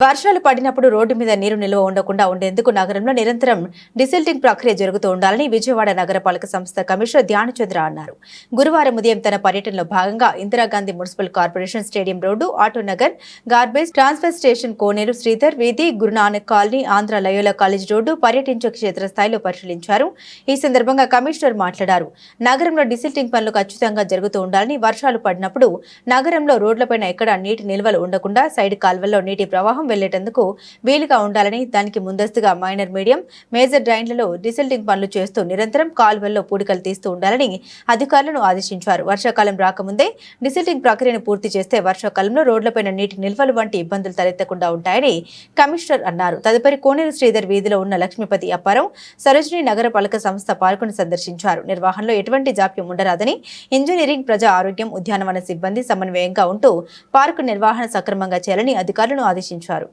వర్షాలు పడినప్పుడు రోడ్డు మీద నీరు నిల్వ ఉండకుండా ఉండేందుకు నగరంలో నిరంతరం డిసిల్టింగ్ ప్రక్రియ జరుగుతూ ఉండాలని విజయవాడ నగరపాలక సంస్థ కమిషనర్ ధ్యానచంద్ర అన్నారు. గురువారం ఉదయం తన పర్యటనలో భాగంగా Indira Gandhi municipal corporation stadium road auto Nagar garbage transfer station Koneru Sridhar వీధి Guru Nanak colony Andhra Loyola college road పర్యటించే క్షేత్రస్థాయిలో పరిశీలించారు. ఈ సందర్భంగా కమిషనర్ మాట్లాడారు. నగరంలో డిసిల్టింగ్ పనులు ఖచ్చితంగా జరుగుతూ ఉండాలని వర్షాలు పడినప్పుడు నగరంలో రోడ్లపైన ఎక్కడా నీటి నిల్వలు ఉండకుండా సైడ్ కాల్వల్లో నీటి ప్రవాహం వెళ్ళేటందుకు వీలుగా ఉండాలని దానికి ముందస్తుగా మైనర్ మీడియం మేజర్ డ్రైన్లలో డిసిల్టింగ్ పనులు చేస్తూ నిరంతరం కాల్వల్లో పూడికలు తీస్తూ ఉండాలని అధికారులను ఆదేశించారు. వర్షాకాలం రాకముందే డిసిల్టింగ్ ప్రక్రియను పూర్తి చేస్తే వర్షాకాలంలో రోడ్లపైన నీటి నిల్వలు వంటి ఇబ్బందులు తలెత్తకుండా ఉంటాయని కమిషనర్ అన్నారు. తదుపరి కోనేరు శ్రీధర్ వీధిలో ఉన్న లక్ష్మీపతి అప్పారం సరోజిని నగరపాలక సంస్థ పార్కును సందర్శించారు. నిర్వహణలో ఎటువంటి జాప్యం ఉండరాదని ఇంజనీరింగ్ ప్రజా ఆరోగ్యం ఉద్యానవన సిబ్బంది సమన్వయంగా ఉంటూ పార్కు నిర్వహణ సక్రమంగా చేయాలని అధికారులను ఆదేశించారు.